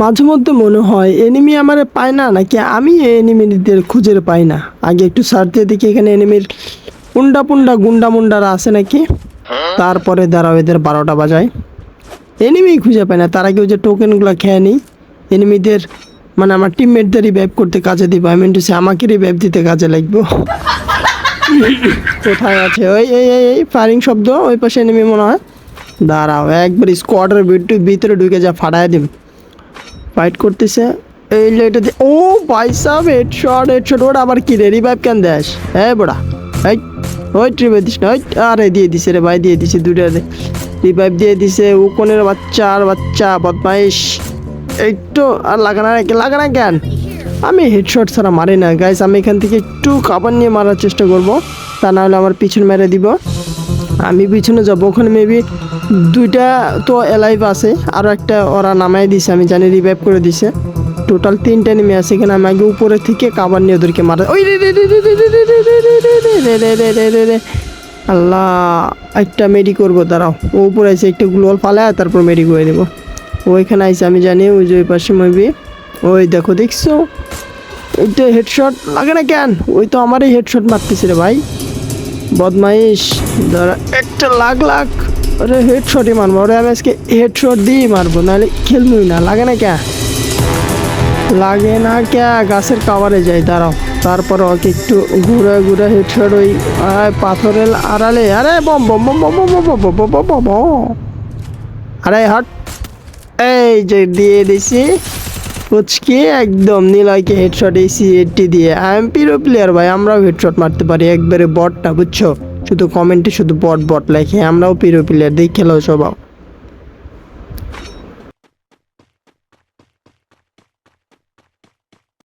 মাঝে মধ্যে মনে হয় এনিমি আমার পায় না নাকি আমি এনিমিদের খুঁজে পাই না? আগে একটু সার্চ দেখি এখানে এনিমির পুন্ডা পুন্ডা গুন্ডা মুন্ডারা আছে নাকি? তারপরে দাঁড়াও, এদের বারোটা বাজায়। এনিমি খুঁজে পায় না, তার আগে ওই যে টোকেনগুলো খেয়ে নিই। এনিমিদের মানে আমার টিমমেটদের রিভাইভ করতে কাজে দিব আমি সে আমাকে রিভাইভ দিতে কাজে লাগবো। কোথায় আছে? ওই, এই এই এই ফায়ারিং শব্দ, ওই পাশে এনিমি মনে হয়। দাঁড়াও, একবার স্কোয়াডের ভিতরে ঢুকে যা, ফাটায় দিম। ফাইট করতেছে। এই লেটে ও বাইসাব হেডশট হেডশট ওটা আবার কি রে? রিভাইভ কেন দেস? হ্যাঁ বড়া, এই, ওই রিভাইভ দিস না আরে দিয়ে দিছে রে ভাই, দিয়ে দিছে দুটা রিভাইভ দিয়ে দিছে, ও কোনের বাচ্চা, আর বাচ্চা, বদমাইশ। এই তো, আর লাগানা নাকি লাগানা কেন? আমি হেডশট ছাড়া মারি না গাইস আমি এখান থেকে একটু খাবার নিয়ে মারার চেষ্টা করব। তা না হলে আমার পিছন মেরে দিব। আমি পিছনে যাব, ওখানে মেবি দুইটা তো এলাইভ আছে আর একটা ওরা নামাই দিছে আমি জানি রিভাইভ করে দিছে টোটাল তিনটা নেমে আছে এখানে আমি আগে উপরে থেকে কাবার নিয়ে ওদেরকে মারা ওই রে রে রে রে রে রে রে রে রে রে রে রে রে আল্লাহ একটা মেডি করব দাঁড়াও ও উপরে আছে একটা গ্লোয়াল ফালায় তারপর মেডি করে দেবো ওইখানে আইসে আমি জানি ওই যে ওই পাশে মেবি ওই দেখো দেখছ ওইটা হেডশট লাগে না কেন ওই তো আমারই হেডশট মারতেছে রে ভাই বদমাইশ দাঁড়া একটা লাখ লাখ আরে হেডশটই মারবো ওরে আমি আজকে হেডশট দিয়েই মারবো নাহলে খেলবই না লাগে না ক্যা লাগে না ক্যা গাছের কাভারে যাই দাঁড়াও তারপর ওকে একটু ঘুরে ঘুরে হেডশট ওই পাথরের আড়ালে আরে বম বম বম বম বম বম বম বম বম আরে হট এই যে দিয়ে দিছি পুচকি একদম নিলয়কে হেডশট এসি এইটটি দিয়ে আই এম পিরো প্লেয়ার ভাই আমরাও হেডশট মারতে পারি একবারে বটটা বুঝছ শুধু কমেন্টে শুধু বট বট লেখে আমরাও পিরো প্লেয়ার খেলাও খেলো সবাও